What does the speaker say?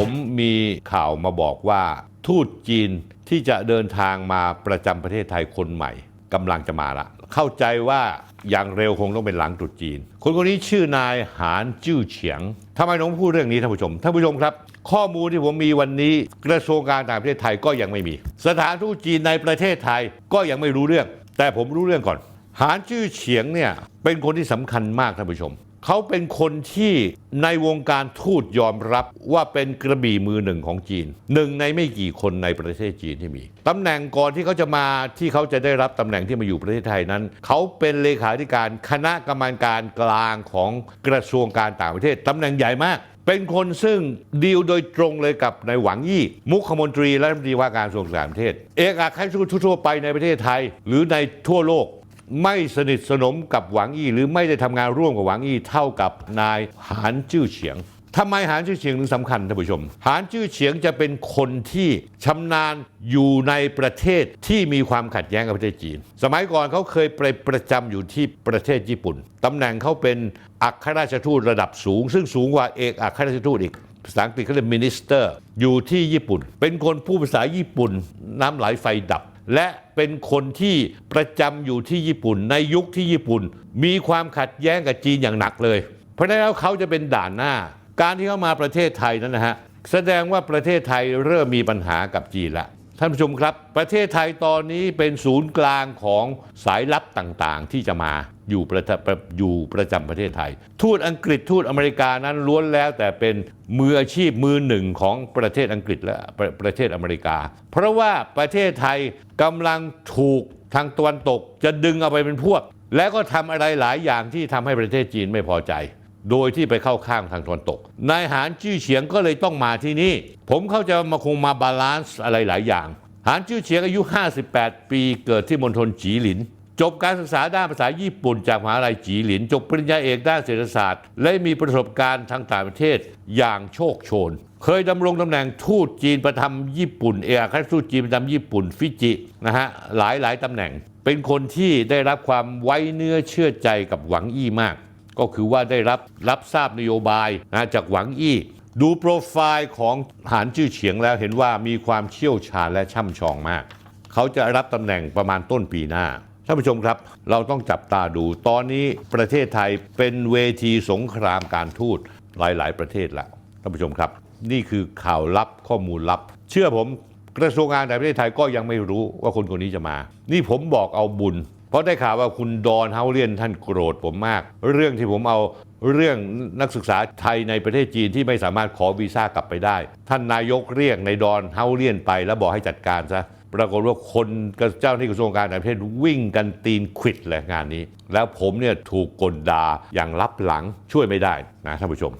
ผมมีข่าวมาบอกว่า ทูตจีนที่จะเดินทางมาประจำประเทศไทยคนใหม่กำลังจะมาละ เข้าใจว่าอย่างเร็วคงต้องเป็นหลังตรุษจีน คนคนนี้ชื่อนายหานจิ้วเฉียงทำไมต้องพูดเรื่องนี้ท่านผู้ชมท่านผู้ชมครับ ข้อมูลที่ผมมีวันนี้กระทรวงการต่างประเทศไทยก็ยังไม่มี สถานทูตจีนในประเทศไทยก็ยังไม่รู้เรื่อง แต่ผมรู้เรื่องก่อน หานจื้อเฉียงเนี่ยเป็นคนที่สำคัญมากท่านผู้ชม เขาเป็นคนที่ในวงการทูตยอมรับว่าเป็นกระบี่มือหนึ่งของจีน หนึ่งในไม่กี่คนในประเทศจีนที่มีตำแหน่งก่อนที่เขาจะมาที่เขาจะได้รับตำแหน่งที่มาอยู่ประเทศไทยนั้น เขาเป็นเลขาธิการคณะกรรมการกลางของกระทรวงการต่างประเทศตำแหน่งใหญ่มากเป็นคนซึ่งดีลโดยตรงเลยกับนายหวังยี่ มุขมนตรีและรัฐมนตรีว่าการกระทรวงต่างประเทศ เอกอัครราชทูตทั่วไปในประเทศไทย หรือในทั่วโลก ไม่สนิทสนมกับหวังอี้หรือไม่ได้ทำงานร่วมกับหวังอี้เท่ากับนายหานจื้อเฉียงทำไมหานจื้อเฉียงถึงสำคัญท่านผู้ชม หานจื้อเฉียงจะเป็นคนที่ชำนาญอยู่ในประเทศที่มีความขัดแย้งกับประเทศจีน สมัยก่อนเขาเคยไปประจำอยู่ที่ประเทศญี่ปุ่นตำแหน่งเขาเป็นอัครราชทูตระดับสูง ซึ่งสูงกว่าเอกอัครราชทูตอีกภาษาอังกฤษเขาเรียกมินิสเตอร์ อยู่ที่ญี่ปุ่น เป็นคนพูดภาษาญี่ปุ่น น้ำไหลไฟดับ และเป็นคนที่ประจำอยู่ที่ญี่ปุ่น ในยุคที่ญี่ปุ่น มีความขัดแย้งกับจีนอย่างหนักเลย เพราะฉะนั้นแล้วเขาจะเป็นด่านหน้า การที่เขามาประเทศไทยนั้นนะฮะแสดงว่าประเทศไทยเริ่มมีปัญหากับจีนละ ท่านผู้ชมครับ ประเทศไทยตอนนี้เป็นศูนย์กลางของสายลับต่างๆ ที่จะมาอยู่ประจำอยู่ประจำประเทศไทย ทูตอังกฤษทูตอเมริกานั้นล้วนแล้วแต่เป็นมืออาชีพมือหนึ่งของประเทศอังกฤษและประประเทศอเมริกา เพราะว่าประเทศไทยกำลังถูกทางตะวันตก จะดึงเอาไปเป็นพวก และก็ทำอะไรหลายอย่างที่ทำให้ประเทศจีนไม่พอใจ โดยที่ไปเข้าข้างทางตะวันตก นายหานจื้อเฉียงก็เลยต้องมาที่นี่ ผมเข้าใจมาคงมาบาลานซ์อะไรหลายอย่าง หานจื้อเฉียงอายุ 58 ปีเกิดที่มณฑลจีหลิน จบการศึกษาด้านภาษาญี่ปุ่นจากมหาลัยจีหลิน จบปริญญาเอกด้านเศรษฐศาสตร์ และมีประสบการณ์ทางต่างประเทศอย่างโชคโชน เคยดำรงตำแหน่งทูตจีนประจำญี่ปุ่น เอกอัครทูตจีนประจำญี่ปุ่นฟิจินะฮะหลายหลายตำแหน่ง เป็นคนที่ได้รับความไว้เนื้อเชื่อใจกับหวังอี้มาก ก็คือว่าได้รับรับทราบนโยบายนะจากหวังอี้ดูโปรไฟล์ของหานจื้อเฉียงแล้วเห็นว่ามีความเชี่ยวชาญและช่ำชองมาก เขาจะรับตำแหน่งประมาณต้นปีหน้าท่านผู้ชมครับ เราต้องจับตาดูตอนนี้ประเทศไทยเป็นเวทีสงครามการทูตหลาย ๆ ประเทศแล้วท่านผู้ชมครับ นี่คือข่าวลับข้อมูลลับ เชื่อผมกระทรวงการต่างประเทศไทยก็ยังไม่รู้ว่าคนคนนี้จะมา นี่ผมบอกเอาบุญ ราะได้ข่าวว่าคุณดอนเฮาเลียนท่านโกรธผมมาก เรื่องที่ผมเอาเรื่องนักศึกษาไทยในประเทศจีนที่ไม่สามารถขอวีซ่ากลับไปได้ ท่านนายกเรียกในดอนเฮาเลียนไป แล้วบอกให้จัดการซะปรากฏว่าคนกเจ้าหน้าที่กระทรวงการต่างประเทศวิ่งกันตีนขิดเลยงานนี้ แล้วผมเนี่ยถูกกลด่าอย่างลับหลังช่วยไม่ได้นะท่านผู้ชม